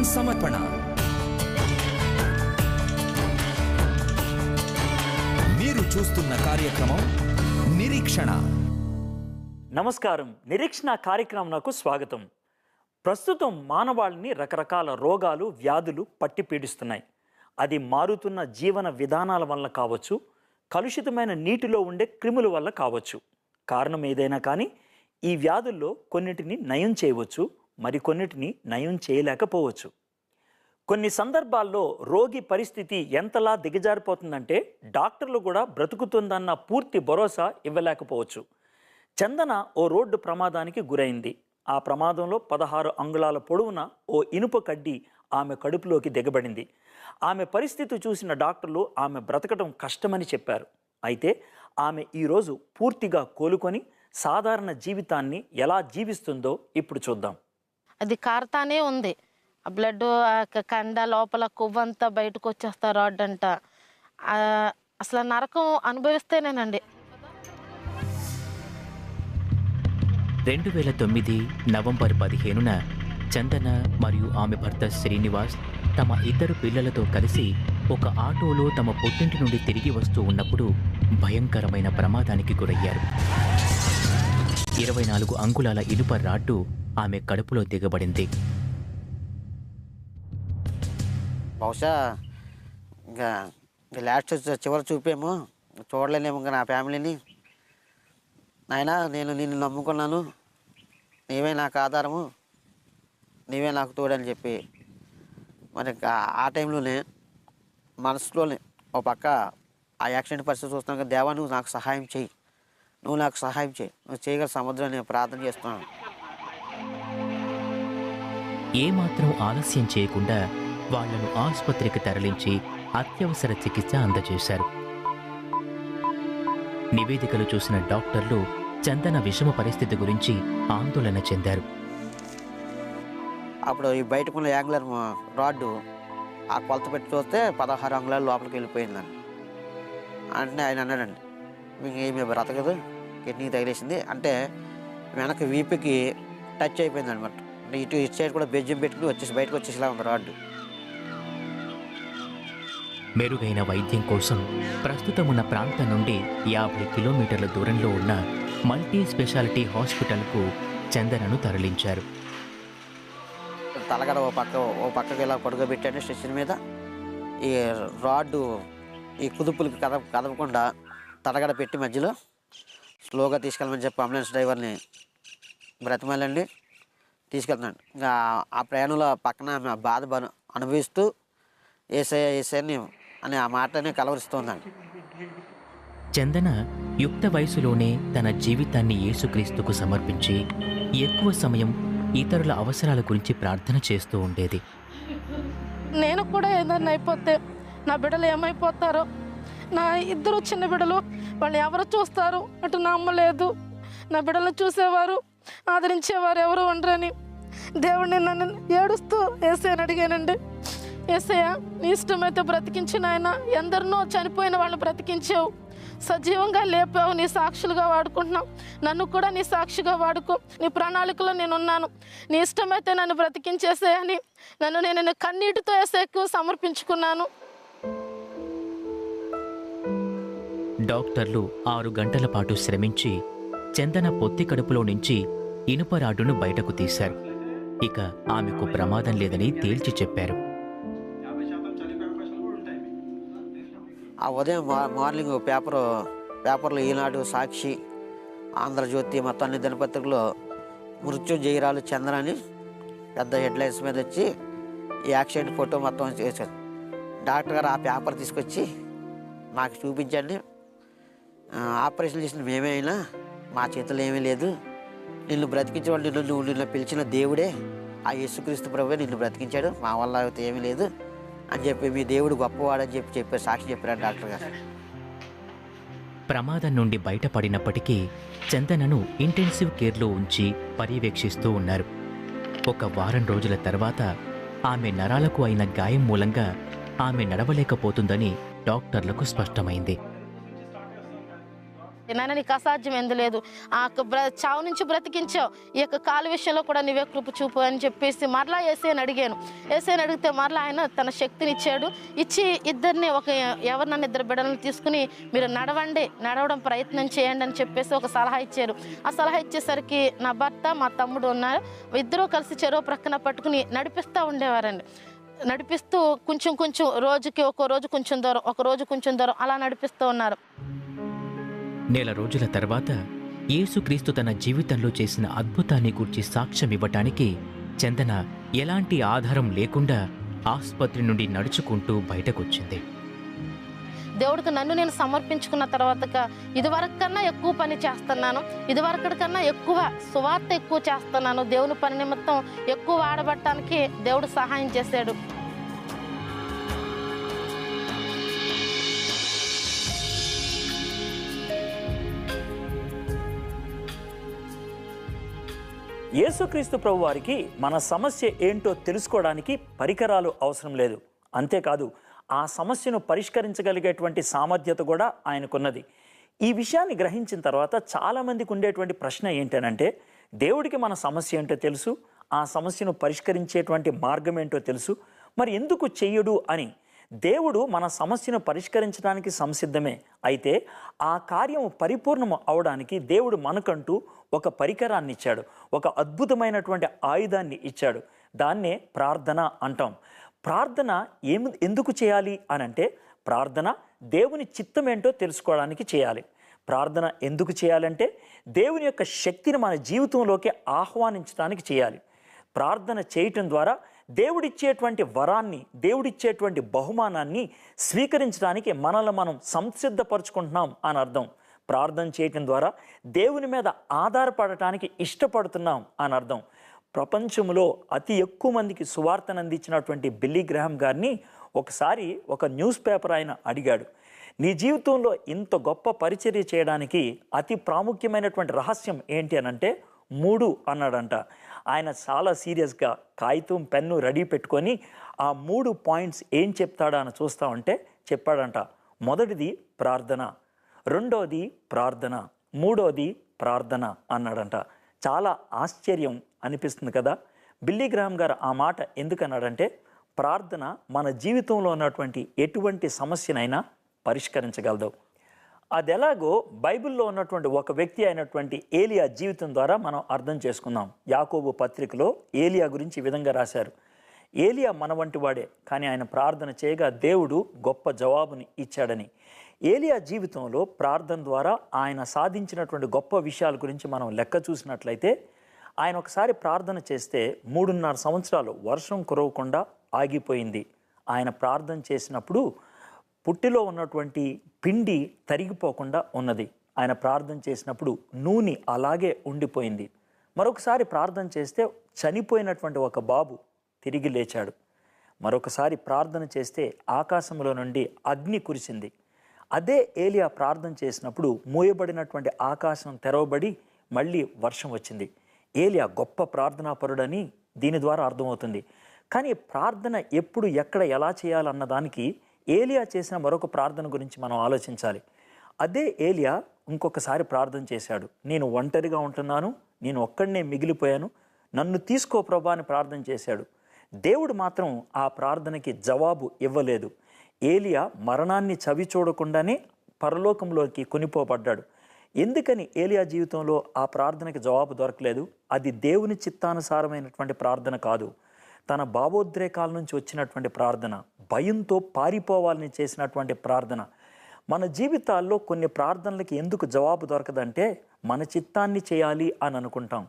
CN సమర్పణ. మీరు చూస్తున్న కార్యక్రమం నిరీక్షణ. నమస్కారం. నిరీక్షణ కార్యక్రమంకు స్వాగతం. ప్రస్తుతం మానవాళిని రకరకాల రోగాలు వ్యాధులు పట్టి పీడిస్తున్నాయి. అది మారుతున్న జీవన విధానాల వల్ల కావచ్చు కలుషితమైన నీటిలో ఉండే క్రిముల వల్ల కావచ్చు. కారణం ఏదైనా కానీ ఈ వ్యాధుల్లో కొన్నిటిని నయం చేయవచ్చు మరికొన్నిటిని నయం చేయలేకపోవచ్చు. కొన్ని సందర్భాల్లో రోగి పరిస్థితి ఎంతలా దిగజారిపోతుందంటే డాక్టర్లు కూడా బ్రతుకుతుందన్న పూర్తి భరోసా ఇవ్వలేకపోవచ్చు. చందన ఓ రోడ్డు ప్రమాదానికి గురైంది. ఆ ప్రమాదంలో పదహారు అంగుళాల పొడవున ఓ ఇనుప కడ్డి ఆమె కడుపులోకి దిగబడింది. ఆమె పరిస్థితి చూసిన డాక్టర్లు ఆమె బ్రతకటం కష్టమని చెప్పారు. అయితే ఆమె ఈరోజు పూర్తిగా కోలుకొని సాధారణ జీవితాన్ని ఎలా జీవిస్తుందో ఇప్పుడు చూద్దాం. కారుతానే ఉంది. ఆ బ్లడ్ కండ లోపల కొవ్వంతా బయటకు వచ్చేస్తా రాడ్ అంట. అసలు నరకం అనుభవిస్తేనేనండి. రెండు వేల తొమ్మిది నవంబర్ పదిహేనున చందన మరియు ఆమె భర్త శ్రీనివాస్ తమ ఇద్దరు పిల్లలతో కలిసి ఒక ఆటోలో తమ పుట్టింటి నుండి తిరిగి వస్తూ ఉన్నప్పుడు భయంకరమైన ప్రమాదానికి గురయ్యారు. ఇరవై నాలుగు అంగుళాల ఇనుప రాడ్డు ఆమె కడుపులో దిగబడింది. బహుశా ఇంకా లాస్ట్ చివరి చూపేమో చూడలేనేమో ఇంకా నా ఫ్యామిలీని. నాయనా నేను నిన్ను నమ్ముకున్నాను. నీవే నాకు ఆధారము. నీవే నాకు తోడని చెప్పి. మరి ఇంకా ఆ టైంలోనే మనసులోనే ఒక పక్క ఆ యాక్సిడెంట్ పరిస్థితి చూస్తున్నాక దేవా నువ్వు నాకు సహాయం చేయి. నువ్వు నాకు సహాయం చేయి. నువ్వు చేయగల సముద్రం నేను ప్రార్థన చేస్తున్నాను. ఏమాత్రం ఆలస్యం చేయకుండా వాళ్ళను ఆసుపత్రికి తరలించి అత్యవసర చికిత్స అందజేశారు. నివేదికలు చూసిన డాక్టర్లు చందన విషమ పరిస్థితి గురించి ఆందోళన చెందారు. అప్పుడు ఈ బయటకున్న యాంగులర్ రాడ్డు ఆ కొలత పెట్టి చూస్తే పదహారు అంగుళాలు లోపలికి వెళ్ళిపోయిందని అంటే ఆయన అన్నాడండి మీకు ఏమి బ్రతకదు కిడ్నీకి తగిలేసింది. అంటే వెనక వీపుకి టచ్ అయిపోయింది అనమాట ఇటు ఇటు సైడ్ కూడా బెజ్జం పెట్టుకుని వచ్చేసి బయటకు వచ్చేసిలా ఉంది రాడ్డు మెరుగైన వైద్యం కోసం ప్రస్తుతం ఉన్న ప్రాంతం నుండి యాభై కిలోమీటర్ల దూరంలో ఉన్న మల్టీ స్పెషాలిటీ హాస్పిటల్కు చందనను తరలించారు. తలగడ ఓ పక్క ఓ పక్కకి ఇలా పడుకోబెట్టాడు స్టేషన్ మీద. ఈ రాడ్డు ఈ కుదుపులకి కద కదపకుండా తలగడ పెట్టి మధ్యలో స్లోగా తీసుకెళ్ళమని చెప్పి అంబులెన్స్ డ్రైవర్ని బ్రతిమాలండి. తీసుకెళ్తున్నాడు. ఇంకా ఆ ప్రయాణంలో పక్కన ఆమె బాధ అనుభవిస్తూ ఏసఐ ఏసఐని అని ఆ మాటనే కలవరిస్తోందండి చందన యుక్త వయసులోనే తన జీవితాన్ని యేసుక్రీస్తుకు సమర్పించి ఎక్కువ సమయం ఇతరుల అవసరాల గురించి ప్రార్థన చేస్తూ ఉండేది. నేను కూడా ఏదన్నా అయిపోతే నా బిడ్డలు ఏమైపోతారో నా ఇద్దరు చిన్న బిడ్డలు వాళ్ళు ఎవరు చూస్తారు? అటు నా అమ్మ లేదు. నా బిడ్డలను చూసేవారు. ఆదరించేవారు ఎవరు ఉండరని దేవుడిని నన్ను ఏడుస్తూ ఏసైని అడిగానండి. ఏసయ్య నీ ఇష్టమైతే బ్రతికించిన ఆయన ఎందరినో చనిపోయిన వాళ్ళు బ్రతికించావు. సజీవంగా లేపావు నీ సాక్షులుగా వాడుకుంటున్నావు. నన్ను కూడా నీ సాక్షిగా వాడుకో. నీ ప్రణాళికలో నేను ఉన్నాను నీ ఇష్టమైతే నన్ను బ్రతికించేసేయని నన్ను నేను కన్నీటితో వేసేకు సమర్పించుకున్నాను. డాక్టర్లు ఆరు గంటల పాటు శ్రమించి చందన పొత్తి కడుపులో నుంచి ఇనుప రాడ్డును బయటకు తీశారు. ఇక ఆమెకు ప్రమాదం లేదని తేల్చి చెప్పారు. ఆ ఉదయం మా- మార్నింగ్ పేపర్ పేపర్లో ఈనాడు సాక్షి ఆంధ్రజ్యోతి మొత్తం అన్ని దినపత్రికలో మృత్యు జయరాలు చంద్ర అని పెద్ద హెడ్లైన్స్ మీద వచ్చి ఈ యాక్సిడెంట్ ఫోటో మొత్తం చేశారు డాక్టర్ గారు ఆ పేపర్ తీసుకొచ్చి నాకు చూపించండి. ఆపరేషన్ చేసిన మేమే అయినా మా చేతిలో ఏమీ లేదు. నిన్ను బ్రతికించేవాడు నిన్ను నువ్వు నిన్ను పిలిచిన దేవుడే. ఆ యేసుక్రీస్తు ప్రభువే నిన్ను బ్రతికించాడు. మా వల్ల అయితే ఏమీ లేదు అని చెప్పి మీ దేవుడు గొప్పవాడని చెప్పి చెప్పారు సాక్షి చెప్పారు డాక్టర్ గారు. ప్రమాదం నుండి బయటపడినప్పటికీ చందనను ఇంటెన్సివ్ కేర్లో ఉంచి పర్యవేక్షిస్తూ ఉన్నారు. ఒక వారం రోజుల తర్వాత ఆమె నరాలకు అయిన గాయం మూలంగా ఆమె నడవలేకపోతుందని డాక్టర్లకు స్పష్టమైంది. నాయన నీకు అసాధ్యం ఎందులేదు ఆ యొక్క బ్ర చావు నుంచి బ్రతికించావు. ఈ యొక్క కాలు విషయంలో కూడా నీవే కృప చూపు అని చెప్పేసి మరలా ఏసైని అడిగాను. ఏసైని అడిగితే మరలా ఆయన తన శక్తిని ఇచ్చాడు. ఇచ్చి ఇద్దరిని ఒక ఎవరినన్నా ఇద్దరు బిడ్డలను తీసుకుని మీరు నడవండి నడవడం ప్రయత్నం చేయండి అని చెప్పేసి ఒక సలహా ఇచ్చారు. ఆ సలహా ఇచ్చేసరికి నా భర్త మా తమ్ముడు ఉన్నారు. ఇద్దరూ కలిసి చెరువు ప్రక్కన పట్టుకుని నడిపిస్తూ ఉండేవారండి. నడిపిస్తూ కొంచెం కొంచెం రోజుకి ఒక రోజు కొంచెం దూరం ఒక రోజు కొంచెం దూరం అలా నడిపిస్తూ ఉన్నారు. నెల రోజుల తర్వాత యేసుక్రీస్తు తన జీవితంలో చేసిన అద్భుతాన్ని గూర్చి సాక్ష్యం ఇవ్వటానికి చందన ఎలాంటి ఆధారం లేకుండా ఆసుపత్రి నుండి నడుచుకుంటూ బయటకొచ్చింది. దేవుడికి నన్ను నేను సమర్పించుకున్న తర్వాత ఇదివరకు కన్నా ఎక్కువ పని చేస్తున్నాను. ఇదివరకటి కన్నా ఎక్కువ సువార్త ఎక్కువ చేస్తున్నాను. దేవుని పని నిమిత్తం ఎక్కువ ఆడబట్టడానికి దేవుడు సహాయం చేశాడు. యేసుక్రీస్తు ప్రభు వారికి మన సమస్య ఏంటో తెలుసుకోవడానికి పరికరాలు అవసరం లేదు. అంతేకాదు ఆ సమస్యను పరిష్కరించగలిగేటువంటి సామర్థ్యత కూడా ఆయనకున్నది. ఈ విషయాన్ని గ్రహించిన తర్వాత చాలామందికి ఉండేటువంటి ప్రశ్న ఏంటనంటే దేవుడికి మన సమస్య ఏంటో తెలుసు? ఆ సమస్యను పరిష్కరించేటువంటి మార్గం ఏంటో తెలుసు? మరి ఎందుకు చెయ్యడు అని. దేవుడు మన సమస్యను పరిష్కరించడానికి సంసిద్ధమే. అయితే ఆ కార్యం పరిపూర్ణం అవడానికి దేవుడు మనకంటూ ఒక పరికరాన్ని ఇచ్చాడు ఒక అద్భుతమైనటువంటి ఆయుధాన్ని ఇచ్చాడు దాన్నే ప్రార్థన అంటాం. ప్రార్థన ఏమి ఎందుకు చేయాలి అని అంటే ప్రార్థన దేవుని చిత్తం ఏంటో తెలుసుకోవడానికి చేయాలి. ప్రార్థన ఎందుకు చేయాలంటే దేవుని యొక్క శక్తిని మన జీవితంలోకి ఆహ్వానించడానికి చేయాలి. ప్రార్థన చేయటం ద్వారా దేవుడిచ్చేటువంటి వరాన్ని దేవుడిచ్చేటువంటి బహుమానాన్ని స్వీకరించడానికి మనల్ని మనం సంసిద్ధపరచుకుంటున్నాం అని అర్థం. ప్రార్థన చేయటం ద్వారా దేవుని మీద ఆధారపడటానికి ఇష్టపడుతున్నాం అని అర్థం. ప్రపంచంలో అతి ఎక్కువ మందికి సువార్తను అందించినటువంటి బిల్లీ గ్రహం గారిని ఒకసారి ఒక న్యూస్ పేపర్ ఆయన అడిగాడు. నీ జీవితంలో ఇంత గొప్ప పరిచర్య చేయడానికి అతి ప్రాముఖ్యమైనటువంటి రహస్యం ఏంటి అని అంటే మూడు అన్నాడంట. ఆయన చాలా సీరియస్గా కాగితం పెన్ను రెడీ పెట్టుకొని ఆ మూడు పాయింట్స్ ఏం చెప్తాడా అని చూస్తా ఉంటే చెప్పాడంట. మొదటిది ప్రార్థన. రెండోది ప్రార్థన మూడోది ప్రార్థన అన్నాడంట. చాలా ఆశ్చర్యం అనిపిస్తుంది కదా? బిల్లీ గ్రామ్ గారు ఆ మాట ఎందుకు అన్నాడంటే ప్రార్థన మన జీవితంలో ఉన్నటువంటి ఎటువంటి సమస్యనైనా పరిష్కరించగలదు. అది ఎలాగో బైబిల్లో ఉన్నటువంటి ఒక వ్యక్తి అయినటువంటి ఏలియా జీవితం ద్వారా మనం అర్థం చేసుకుందాం. యాకోబు పత్రికలో ఏలియా గురించి ఈ విధంగా రాశారు. ఏలియా మన వంటి వాడే కానీ ఆయన ప్రార్థన చేయగా దేవుడు గొప్ప జవాబుని ఇచ్చాడని. ఏలియా జీవితంలో ప్రార్థన ద్వారా ఆయన సాధించినటువంటి గొప్ప విషయాల గురించి మనం లెక్క చూసినట్లయితే ఆయన ఒకసారి ప్రార్థన చేస్తే మూడున్నర సంవత్సరాలు వర్షం కురవకుండా ఆగిపోయింది. ఆయన ప్రార్థన చేసినప్పుడు పుట్టిలో ఉన్నటువంటి పిండి తరిగిపోకుండా ఉన్నది. ఆయన ప్రార్థన చేసినప్పుడు నూనె అలాగే ఉండిపోయింది. మరొకసారి ప్రార్థన చేస్తే చనిపోయినటువంటి ఒక బాబు తిరిగి లేచాడు. మరొకసారి ప్రార్థన చేస్తే ఆకాశంలో నుండి అగ్ని కురిసింది. అదే ఏలియా ప్రార్థన చేసినప్పుడు మూయబడినటువంటి ఆకాశం తెరవబడి మళ్ళీ వర్షం వచ్చింది. ఏలియా గొప్ప ప్రార్థనాపరుడని దీని ద్వారా అర్థమవుతుంది. కానీ ప్రార్థన ఎప్పుడు ఎక్కడ ఎలా చేయాలన్న దానికి ఏలియా చేసిన మరొక ప్రార్థన గురించి మనం ఆలోచించాలి. అదే ఏలియా ఇంకొకసారి ప్రార్థన చేశాడు. నేను ఒంటరిగా ఉంటున్నాను నేను ఒక్కడనే మిగిలిపోయాను నన్ను తీసుకో ప్రభా అని ప్రార్థన చేశాడు. దేవుడు మాత్రం ఆ ప్రార్థనకి జవాబు ఇవ్వలేదు. ఏలియా మరణాన్ని చవి చూడకుండానే పరలోకంలోకి కొనిపోబడ్డాడు. ఎందుకని ఏలియా జీవితంలో ఆ ప్రార్థనకి జవాబు దొరకలేదు? అది దేవుని చిత్తానుసారమైనటువంటి ప్రార్థన కాదు. తన భావోద్రేకాల నుంచి వచ్చినటువంటి ప్రార్థన భయంతో పారిపోవాలని చేసినటువంటి ప్రార్థన. మన జీవితాల్లో కొన్ని ప్రార్థనలకి ఎందుకు జవాబు దొరకదంటే మన చిత్తాన్ని చేయాలి అని అనుకుంటాం.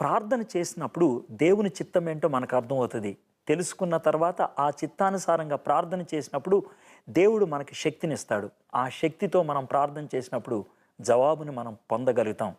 ప్రార్థన చేసినప్పుడు దేవుని చిత్తం ఏంటో మనకు అర్థమవుతుంది. తెలుసుకున్న తర్వాత ఆ చిత్తానుసారంగా ప్రార్థన చేసినప్పుడు దేవుడు మనకి శక్తినిస్తాడు. ఆ శక్తితో మనం ప్రార్థన చేసినప్పుడు జవాబుని మనం పొందగలుగుతాం.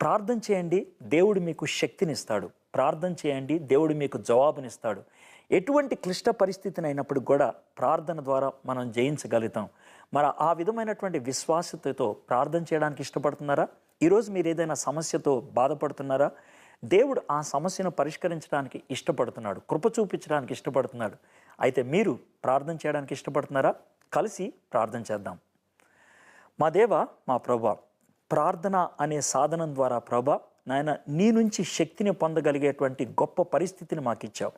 ప్రార్థన చేయండి దేవుడు మీకు శక్తినిస్తాడు. ప్రార్థన చేయండి దేవుడు మీకు జవాబునిస్తాడు. ఎటువంటి క్లిష్ట పరిస్థితిని అయినప్పుడు కూడా ప్రార్థన ద్వారా మనం జయించగలుగుతాం. మరి ఆ విధమైనటువంటి విశ్వాసతతో ప్రార్థన చేయడానికి ఇష్టపడుతున్నారా? ఈరోజు మీరు ఏదైనా సమస్యతో బాధపడుతున్నారా? దేవుడు ఆ సమస్యను పరిష్కరించడానికి ఇష్టపడుతున్నాడు కృప చూపించడానికి ఇష్టపడుతున్నాడు. అయితే మీరు ప్రార్థన చేయడానికి ఇష్టపడుతున్నారా? కలిసి ప్రార్థన చేద్దాం. మా దేవ మా ప్రభా ప్రార్థన అనే సాధనం ద్వారా ప్రభా నాయన నీ నుంచి శక్తిని పొందగలిగేటువంటి గొప్ప పరిస్థితిని మాకు ఇచ్చావు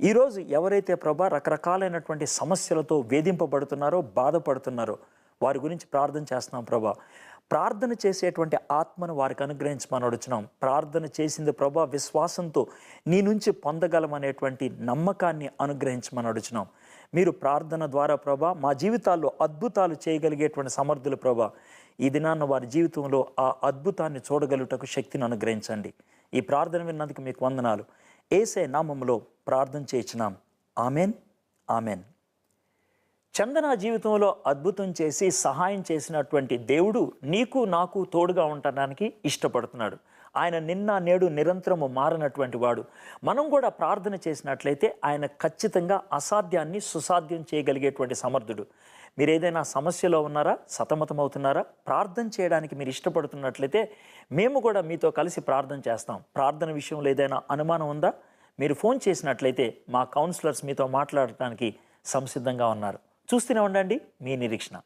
ఈరోజు ఎవరైతే ప్రభా రకరకాలైనటువంటి సమస్యలతో వేధింపబడుతున్నారో బాధపడుతున్నారో వారి గురించి ప్రార్థన చేస్తున్నాం ప్రభా. ప్రార్థన చేసేటువంటి ఆత్మను వారికి అనుగ్రహించమని అడుగుతున్నాం ప్రార్థన చేసింది ప్రభా విశ్వాసంతో నీ నుంచి పొందగలమనేటువంటి నమ్మకాన్ని అనుగ్రహించమని అడుగుతున్నాం మీరు ప్రార్థన ద్వారా ప్రభా మా జీవితాల్లో అద్భుతాలు చేయగలిగేటువంటి సమర్థులు ప్రభా. ఈ దినాన్న వారి జీవితంలో ఆ అద్భుతాన్ని చూడగలుగుటకు శక్తిని అనుగ్రహించండి. ఈ ప్రార్థన విన్నందుకు మీకు వందనాలు. ఏసే నామములో ప్రార్థన చేయించినాం ఆమెన్. ఆమెన్. చందన జీవితంలో అద్భుతం చేసి సహాయం చేసినటువంటి దేవుడు నీకు నాకు తోడుగా ఉండడానికి ఇష్టపడుతున్నాడు. ఆయన నిన్న నేడు నిరంతరము మారినటువంటి వాడు. మనం కూడా ప్రార్థన చేసినట్లయితే ఆయన ఖచ్చితంగా అసాధ్యాన్ని సుసాధ్యం చేయగలిగేటువంటి సమర్థుడు. మీరు ఏదైనా సమస్యలో ఉన్నారా సతమతమవుతున్నారా ప్రార్థన చేయడానికి మీరు ఇష్టపడుతున్నట్లయితే మేము కూడా మీతో కలిసి ప్రార్థన చేస్తాం. ప్రార్థన విషయంలో ఏదైనా అనుమానం ఉందా? మీరు ఫోన్ చేసినట్లయితే మా కౌన్సిలర్స్ మీతో మాట్లాడటానికి సంసిద్ధంగా ఉన్నారు. చూస్తూనే ఉండండి. మీ నిరీక్షణ.